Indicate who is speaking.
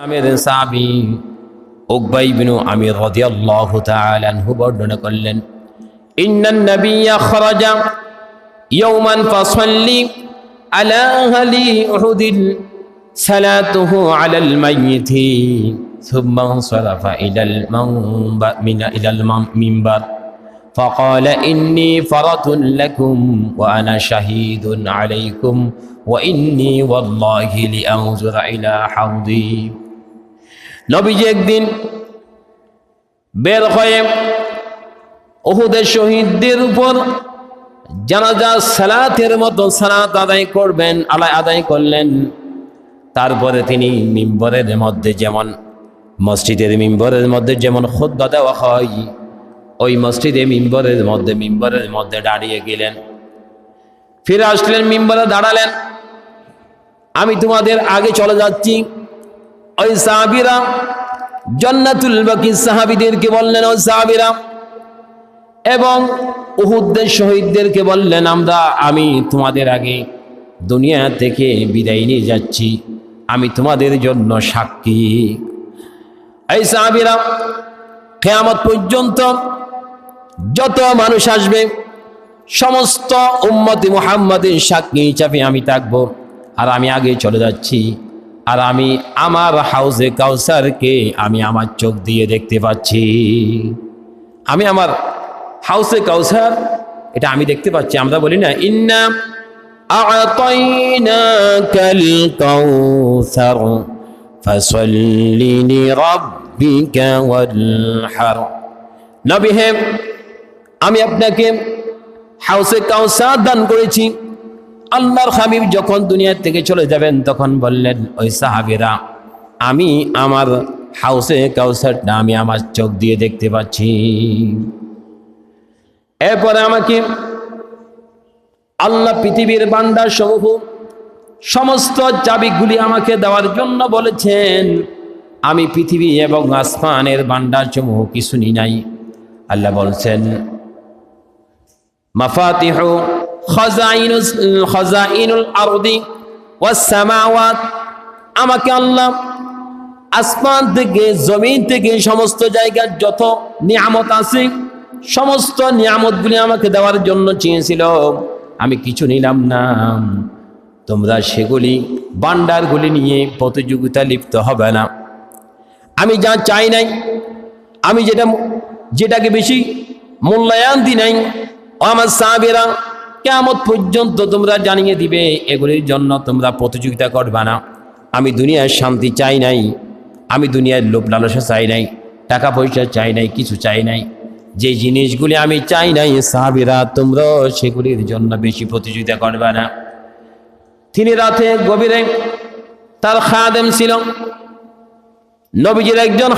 Speaker 1: আমির সাহাবি উকবাই বিনু আমির রাদিয়াল্লাহু তাআলা আনহু বর্ণনা করলেন ইন্নান নাবিয়্যা খরাজা ইয়াওমান ফাসাল্লি আলা আহলি উহুদিল সালাতুহু আলাল মাইয়িতি ثم انصرف إلى المنبر من إلى المنبر فقال إني فرط لكم وأنا شهيد عليكم وإني والله لأنظر إلى حوضي নবীজি একদিন বের হয়ে ওহুদের শহীদদের উপর জানাজা, সালাতের মতো সালাত আদায় করবেন আলায় আদায় করলেন। তারপরে তিনি মিম্বরের মধ্যে যেমন, মসজিদের মিম্বরের মধ্যে যেমন খুদ্া দেওয়া হয়, ওই মসজিদে মিম্বরের মধ্যে মিম্বরের মধ্যে দাঁড়িয়ে গেলেন। ফিরে আসলেন, মিম্বরে দাঁড়ালেন। আমি তোমাদের আগে চলে যাচ্ছি। ওই সাহাবিরা, জন্নাতুল বাকি সাহাবিদেরকে বললেন, ওই সাহাবিরা, এবং উহুদ্দের শহীদদেরকে বললেন, আমরা, আমি তোমাদের আগে দুনিয়া থেকে বিদায় নিয়ে যাচ্ছি। আমি তোমাদের জন্য সাক্ষী। এই সাহাবিরা, কেয়ামত পর্যন্ত যত মানুষ আসবে, সমস্ত উম্মতি মুহাম্মাদের সাক্ষী হিসাবে আমি থাকব, আর আমি আগে চলে যাচ্ছি। আর আমি আমার হাউসে কাউসারকে আমি আমার চোখ দিয়ে দেখতে পাচ্ছি। আমি আমার হাউসে কাউসার, এটা আমি দেখতে পাচ্ছি, আমরা বলি না, ইন্না কাউসার হে, আমি আপনাকে হাউসে কাউসার দান করেছি। আল্লাহর হাবিব যখন দুনিয়া থেকে চলে যাবেন, তখন বললেন, ওই সাহাবিরা, আমি আমার হাউসে কাউসারটা আমি আমার চোখ দিয়ে দেখতে পাচ্ছি। এরপরে আমাকে আল্লাহ পৃথিবীর বান্দার সমূহ সমস্ত চাবিগুলি আমাকে দেওয়ার জন্য বলেছেন, আমি পৃথিবী এবং আসমানের বান্দার সমূহ কিছু নি নাই। আল্লাহ বলছেন, মাফাতিহ খাজাইনুল আরদি ওয়াস সামাওয়াত। আমাকে আল্লাহ আসমান থেকে, জমিন থেকে সমস্ত জায়গার যত নিয়ামত আছে, সমস্ত নিয়ামতগুলি আমাকে দেওয়ার জন্য চেয়েছিল। আমি কিছু নিলাম না। তোমরা সেগুলি বান্ডারগুলি নিয়ে প্রতিযোগিতা লিপ্ত হবে না। আমি যা চাই নাই, আমি যেটা যেটাকে বেশি মূল্যায়ন দিই নাই আমার সাহাবেরা কেমন পর্যন্ত তোমরা জানিয়ে দিবে, এগুলির জন্য তোমরা প্রতিযোগিতা করবে না। আমি দুনিয়ার শান্তি চাই নাই, আমি দুনিয়ার লোভ লালসা চাই নাই, টাকা পয়সা চাই নাই, কিছু চাই নাই। যে জিনিসগুলি আমি চাই নাই, সাহাবিরা তোমরা সেগুলির জন্য বেশি প্রতিযোগিতা করবে না। তিনি রাতে গভীরে তার খাদেম ছিল। নবীজির একজন